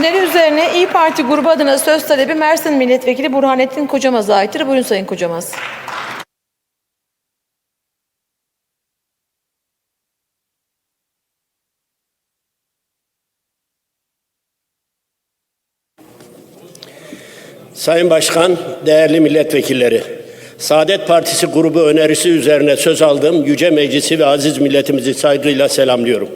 Öneri üzerine İyi Parti grubu adına söz talebi Mersin Milletvekili Burhanettin Kocamaz'a aittir. Buyurun Sayın Kocamaz. Sayın Başkan, değerli milletvekilleri, Saadet Partisi grubu önerisi üzerine söz aldığım Yüce Meclisi ve aziz milletimizi saygıyla selamlıyorum.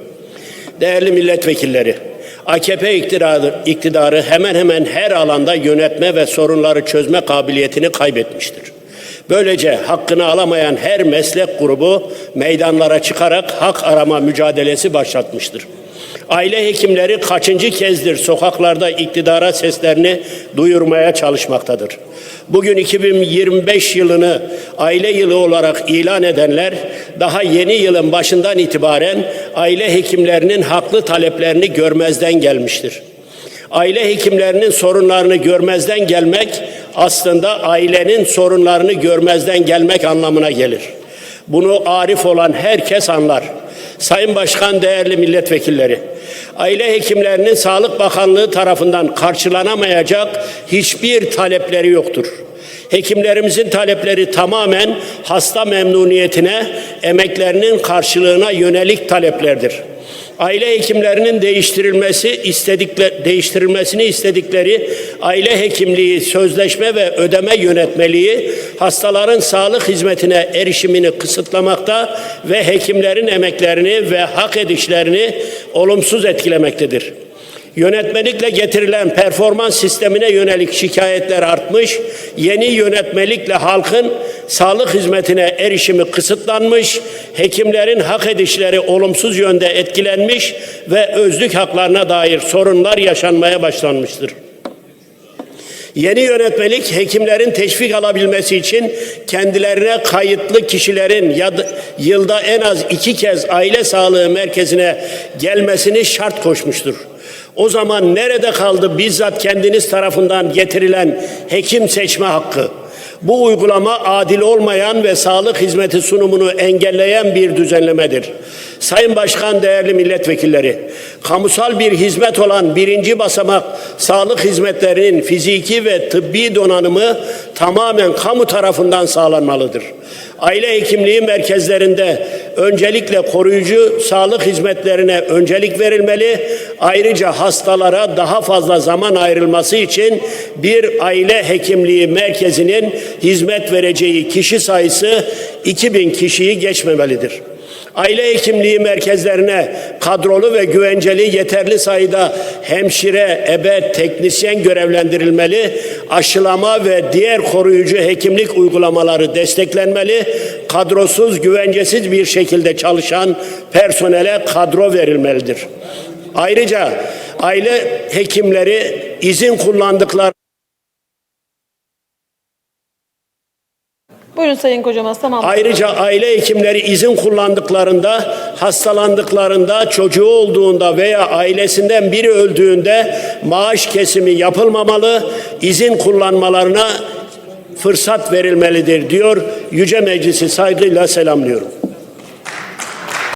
Değerli milletvekilleri, AKP iktidarı, iktidarı hemen hemen her alanda yönetme ve sorunları çözme kabiliyetini kaybetmiştir. Böylece hakkını alamayan her meslek grubu meydanlara çıkarak hak arama mücadelesi başlatmıştır. Aile hekimleri kaçıncı kezdir sokaklarda iktidara seslerini duyurmaya çalışmaktadır. Bugün 2025 yılını aile yılı olarak ilan edenler daha yeni yılın başından itibaren aile hekimlerinin haklı taleplerini görmezden gelmiştir. Aile hekimlerinin sorunlarını görmezden gelmek aslında ailenin sorunlarını görmezden gelmek anlamına gelir. Bunu arif olan herkes anlar. Sayın Başkan, değerli milletvekilleri, aile hekimlerinin Sağlık Bakanlığı tarafından karşılanamayacak hiçbir talepleri yoktur. Hekimlerimizin talepleri tamamen hasta memnuniyetine, emeklerinin karşılığına yönelik taleplerdir. Aile hekimlerinin değiştirilmesi istedikleri değiştirilmesini istedikleri aile hekimliği sözleşme ve ödeme yönetmeliği hastaların sağlık hizmetine erişimini kısıtlamakta ve hekimlerin emeklerini ve hak edişlerini olumsuz etkilemektedir. Yönetmelikle getirilen performans sistemine yönelik şikayetler artmış, yeni yönetmelikle halkın sağlık hizmetine erişimi kısıtlanmış, hekimlerin hak edişleri olumsuz yönde etkilenmiş ve özlük haklarına dair sorunlar yaşanmaya başlanmıştır. Yeni yönetmelik hekimlerin teşvik alabilmesi için kendilerine kayıtlı kişilerin ya da yılda en az iki kez aile sağlığı merkezine gelmesini şart koşmuştur. O zaman nerede kaldı bizzat kendiniz tarafından getirilen hekim seçme hakkı? Bu uygulama adil olmayan ve sağlık hizmeti sunumunu engelleyen bir düzenlemedir. Sayın Başkan, değerli milletvekilleri, kamusal bir hizmet olan birinci basamak sağlık hizmetlerinin fiziki ve tıbbi donanımı tamamen kamu tarafından sağlanmalıdır. Aile hekimliği merkezlerinde öncelikle koruyucu sağlık hizmetlerine öncelik verilmeli. Ayrıca hastalara daha fazla zaman ayrılması için bir aile hekimliği merkezinin hizmet vereceği kişi sayısı 2000 kişiyi geçmemelidir. Aile hekimliği merkezlerine kadrolu ve güvenceli yeterli sayıda hemşire, ebe, teknisyen görevlendirilmeli, aşılama ve diğer koruyucu hekimlik uygulamaları desteklenmeli, kadrosuz, güvencesiz bir şekilde çalışan personele kadro verilmelidir. Ayrıca aile hekimleri izin kullandıkları Buyurun Sayın Kocamaz. Tamam. Ayrıca aile hekimleri izin kullandıklarında, hastalandıklarında, çocuğu olduğunda veya ailesinden biri öldüğünde maaş kesimi yapılmamalı, izin kullanmalarına fırsat verilmelidir diyor. Yüce Meclisi saygıyla selamlıyorum.